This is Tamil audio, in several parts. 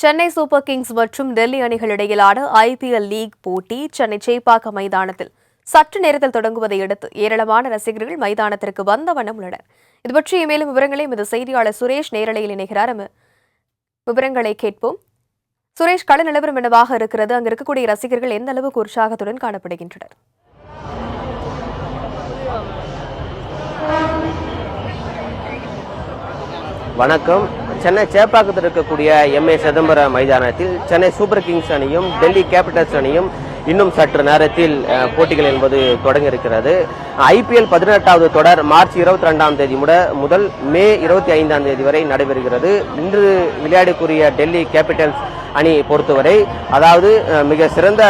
சென்னை சூப்பர் கிங்ஸ் மற்றும் டெல்லி அணிகள் இடையிலான ஐபிஎல் லீக் போட்டி சென்னை சேப்பாக்கம் மைதானத்தில். சற்று நேரத்தில் தொடங்குவதை அடுத்து ஏராளமான ரசிகர்கள் மைதானத்திற்கு வந்த வண்ணம் உள்ளனர். இது பற்றிய மேலும் விவரங்களை இந்த செய்தியாளர் சுரேஷ் நேரலையில் இணைகிறார். விவரங்களை கேட்போம். சுரேஷ் கள நிலவரம் என்னவாக இருக்கிறது? அங்கு இருக்கக்கூடிய ரசிகர்கள் எந்த அளவுக்கு உற்சாகத்துடன் காணப்படுகின்றனர்? வணக்கம். சென்னை சேப்பாக்கத்தில் இருக்கக்கூடிய எம்ஏ சிதம்பரம் மைதானத்தில் சென்னை சூப்பர் கிங்ஸ் அணியும் டெல்லி கேபிட்டல்ஸ் அணியும் இன்னும் சற்று நேரத்தில் போட்டிகள் என்பது தொடங்க இருக்கிறது. ஐபிஎல் பதினெட்டாவது தொடர் மார்ச் இருபத்தி ரெண்டாம் தேதி முதல் மே இருபத்தி ஐந்தாம் தேதி வரை நடைபெறுகிறது. இன்று விளையாடக்கூடிய டெல்லி கேபிட்டல்ஸ் அணி பொறுத்தவரை அதாவது மிக சிறந்த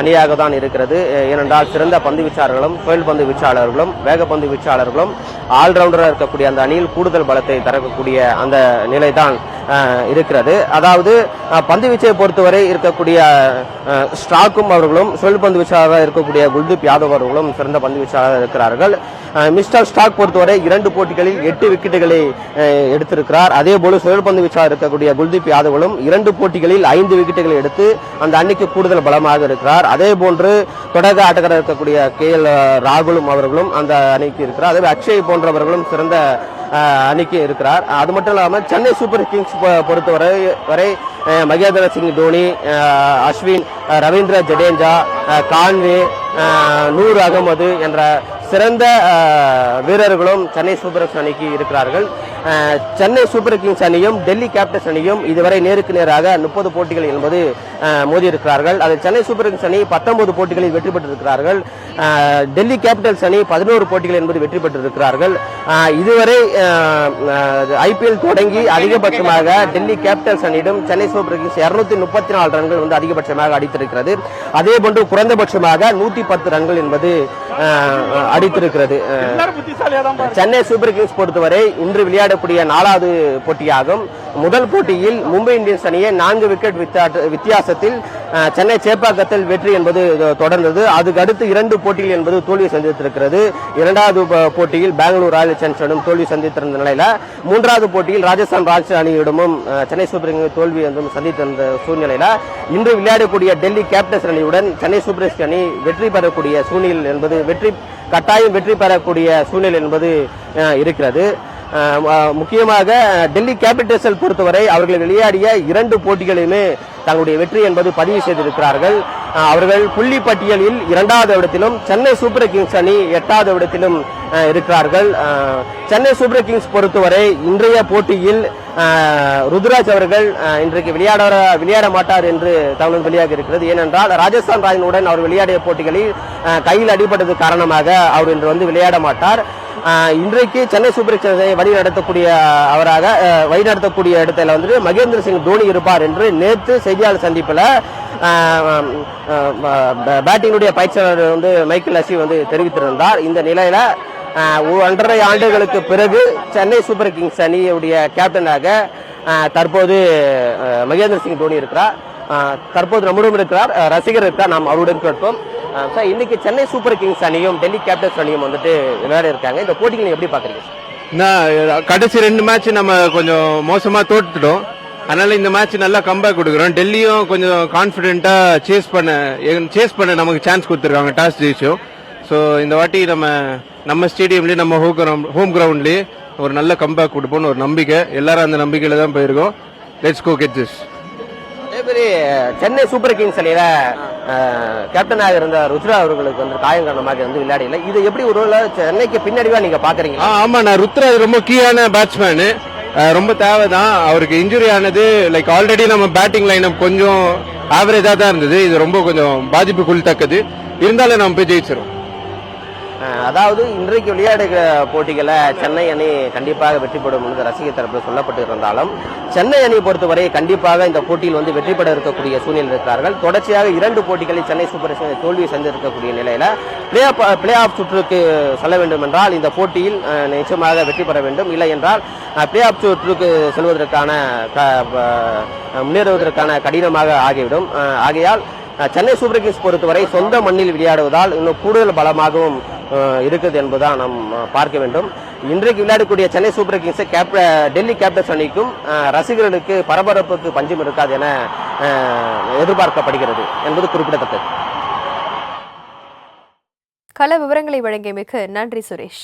அணியாக தான் இருக்கிறது. ஏனென்றால் சிறந்த பந்து வீச்சாளர்களும் தொழில் பந்து வீச்சாளர்களும் வேகப்பந்து வீச்சாளர்களும் ஆல்ரவுண்டராக இருக்கக்கூடிய அந்த அணியில் கூடுதல் பலத்தை தரக்கூடிய அந்த நிலைதான். தான் இருக்கிறது. அதாவது பந்து வீச்சை பொறுத்தவரை இருக்கக்கூடிய ஸ்டாக்கும் அவர்களும் சுழல் பந்து வீச்சாளராக இருக்கக்கூடிய குல்தீப் யாதவ் அவர்களும் சிறந்த பந்து வீச்சாளராக இருக்கிறார்கள். மிஸ்டர் ஸ்டாக் பொறுத்தவரை இரண்டு போட்டிகளில் எட்டு விக்கெட்டுகளை எடுத்திருக்கிறார். அதே போல சுழல் பந்து வீச்சாளர் இருக்கக்கூடிய குல்தீப் யாதவலும் இரண்டு போட்டிகளில் ஐந்து விக்கெட்டுகளை எடுத்து அந்த அன்னைக்கு கூடுதல் பலமாக இருக்கிறார். அதே போன்று தொடக்க ஆட்டக்காரர் இருக்கக்கூடிய கே எல் ராகுலும் அவர்களும் அந்த அணிக்கு இருக்கிறார். அதே அக்ஷய் போன்றவர்களும் சிறந்த அணிக்கு இருக்கிறார். அது மட்டும் இல்லாமல் சென்னை சூப்பர் கிங்ஸ் பொறுத்தவரை வரை மகேந்திர சிங் தோனி அஸ்வின் ரவீந்திர ஜடேஜா கான்வே நூர் அகமது என்ற சிறந்த வீரர்களும் சென்னை சூப்பர் கிங்ஸ் அணிக்கு இருக்கிறார்கள். சென்னை சூப்பர் கிங்ஸ் அணியும் டெல்லி கேபிட்டல்ஸ் அணியும் இதுவரை நேருக்கு நேராக முப்பது போட்டிகள் என்பது மோதி இருக்கிறார்கள் அதில் சென்னை சூப்பர் கிங்ஸ் அணி பத்தொன்பது போட்டிகளில் வெற்றி பெற்றிருக்கிறார்கள். டெல்லி கேபிட்டல்ஸ் அணி பதினோரு போட்டிகள் என்பது வெற்றி பெற்றிருக்கிறார்கள். இதுவரை ஐபிஎல் தொடங்கி அதிகபட்சமாக டெல்லி கேபிட்டல்ஸ் அணியிடம் சென்னை சூப்பர் கிங்ஸ் இருநூத்தி முப்பத்தி நாலு ரன்கள் வந்து அதிகபட்சமாக அடித்திருக்கிறது. அதே போன்று குறைந்தபட்சமாக நூத்தி பத்து ரன்கள் என்பது அடித்திருக்கிறது. சென்னை சூப்பர் கிங்ஸ் பொறுத்தவரை இன்று விளையாடக்கூடிய நாலாவது போட்டியாகும். முதல் போட்டியில் மும்பை இந்தியன்ஸ் அணியை நான்கு விக்கெட் வித்தியாசத்தில் சென்னை சேப்பாக்கத்தில் வெற்றி என்பது தொடர்ந்தது. அதுக்கு அடுத்து இரண்டு போட்டிகள் என்பது தோல்வி சந்தித்திருக்கிறது. இரண்டாவது போட்டியில் பெங்களூர் ராயல் சேலஞ்சர்ஸிடம் தோல்வி சந்தித்திருந்த நிலையில மூன்றாவது போட்டியில் ராஜஸ்தான் ராயல்ஸ் அணியிடமும் சென்னை சூப்பர் கிங்ஸ் தோல்வி என்றும் சந்தித்திருந்த சூழ்நிலையில இன்று விளையாடக்கூடிய டெல்லி கேபிட்டல்ஸ் அணியுடன் சென்னை சூப்பர் கிங்ஸ் அணி வெற்றி பெறக்கூடிய சூழ்நிலை என்பது வெற்றி கட்டாயம் வெற்றி பெறக்கூடிய சூழ்நிலை என்பது இருக்கிறது. முக்கியமாக டெல்லி கேபிட்டல்ஸை பொறுத்தவரை அவர்கள் விளையாடிய இரண்டு போட்டிகளையுமே தங்களுடைய வெற்றி என்பது பதிவு செய்திருக்கிறார்கள். அவர்கள் புள்ளி பட்டியலில் இரண்டாவது இடத்திலும் சென்னை சூப்பர் கிங்ஸ் அணி எட்டாவது இடத்திலும் இருக்கிறார்கள். சென்னை சூப்பர் கிங்ஸ் பொறுத்தவரை இன்றைய போட்டியில் ருத்ராஜ் அவர்கள் இன்றைக்கு விளையாட விளையாட மாட்டார் என்று தகவல் வெளியாக இருக்கிறது. ஏனென்றால் ராஜஸ்தான் ராயனுடன் அவர் விளையாடிய போட்டிகளில் கையில் அடிபட்டது காரணமாக அவர் இன்று வந்து விளையாட மாட்டார். இன்றைக்கு சென்னை சூப்பர் கிங்ஸை வழி நடத்தக்கூடிய அவராக வழிநடத்தக்கூடிய வழி நடத்தக்கூடிய இடத்துல வந்துட்டு மகேந்திர சிங் தோனி இருப்பார் என்று நேற்று செய்தியாளர் சந்திப்பில் பேட்டிங்குடைய பயிற்சியாளர் வந்து மைக்கேல் அசி வந்து தெரிவித்திருந்தார். இந்த நிலையில ஒன்றரை ஆண்டுகளுக்கு பிறகு சென்னை சூப்பர் கிங்ஸ் அணியுடைய கேப்டனாக தற்போது மகேந்திர சிங் தோனி இருக்கிறார். தற்போது நம்முடன் இருக்கிறார். ரசிகர் இருக்கிறார் நாம் அவருடன் கேட்போம். சார் இன்னைக்கு சென்னை சூப்பர் கிங்ஸ் அணியும் டெல்லி கேபிட்டல்ஸ் அணியும் வந்துட்டு விளையாட இருக்காங்க. இந்த போட்டிகளை எப்படி பாக்குறீங்க கடைசி ரெண்டு மேட்ச் நம்ம கொஞ்சம் மோசமா தோட்டுட்டோம் அதனால இந்த மேட்ச் நல்லா கம்பேக் கொடுக்குறோம். டெல்லியும் கொஞ்சம் கான்ஃபிடென்ட்டா சேஸ் பண்ண சேஸ் பண்ண நமக்கு சான்ஸ் கொடுத்துருக்காங்க. டாஸ் ஜெயிச்சும். ஸோ இந்த வாட்டி நம்ம நம்ம ஸ்டேடியம்லயே நம்ம ஹோம் கிரவுண்ட் ஹோம் கிரவுண்ட்லயே ஒரு நல்ல கம்பேக் கொடுப்போம்னு ஒரு நம்பிக்கை. எல்லாரும் அந்த நம்பிக்கையில தான் போயிருக்கோம். லெட்ஸ் கோ கெட் திஸ் அதே மாதிரி சென்னை சூப்பர் கிங்ஸ் அணியில கேப்டனாக இருந்த ருத்ரா அவர்களுக்கு வந்து காயம் காரணமாக வந்து விளையாடல இது எப்படி ஒரு சென்னைக்கு பின்னடைவா நீங்க பாக்குறீங்க ஆ, ஆமா நான் ருத்ரா ரொம்ப கீயான பேட்ஸ்மேனு ரொம்ப தேவைதான். அவருக்கு இன்ஜுரி ஆனது லைக் ஆல்ரெடி நம்ம பேட்டிங் லைனப் கொஞ்சம் ஆவரேஜா தான் இருந்தது. இது ரொம்ப கொஞ்சம் பாதிப்புக்குள்தக்கது இருந்தாலும் நம்ம போய் ஜெயிச்சிரும். அஹ், அதாவது இன்றைக்கு விளையாடுகிற போட்டிகளை சென்னை அணி கண்டிப்பாக வெற்றி பெறும் என்று ரசிகர் தரப்பில் சொல்லப்பட்டு இருந்தாலும் சென்னை அணியை பொறுத்தவரை கண்டிப்பாக இந்த போட்டியில் வந்து வெற்றி பெற இருக்கக்கூடிய சூழ்நிலை இருக்கிறார்கள். தொடர்ச்சியாக இரண்டு போட்டிகளில் சென்னை சூப்பர் தோல்வி சந்திருக்கக்கூடிய நிலையில பிளே ஆஃப் பிளே ஆஃப் சுற்றுக்கு செல்ல வேண்டும் என்றால் இந்த போட்டியில் நிச்சயமாக வெற்றி பெற வேண்டும். இல்லை என்றால் பிளே ஆஃப் சுற்றுக்கு செல்வதற்கான க- ப- முன்னேறுவதற்கான கடினமாக ஆகிவிடும். ஆகையால் சென்னை சூப்பர் கிங்ஸ் பொறுத்தவரை சொந்த மண்ணில் விளையாடுவதால் இன்னும் கூடுதல் பலமாகவும் இருக்குது என்பதுதான் நாம் பார்க்க வேண்டும். இன்றைக்கு விளையாடக்கூடிய சென்னை சூப்பர் கிங்ஸ் கேப் டெல்லி கேபிட்டல்ஸ் அணிக்கும் ரசிகர்களுக்கு பரபரப்புக்கு பஞ்சம் இருக்காது என எதிர்பார்க்கப்படுகிறது என்பது குறிப்பிடத்தக்கது. கள விவரங்களை வழங்கியமைக்கு நன்றி சுரேஷ்.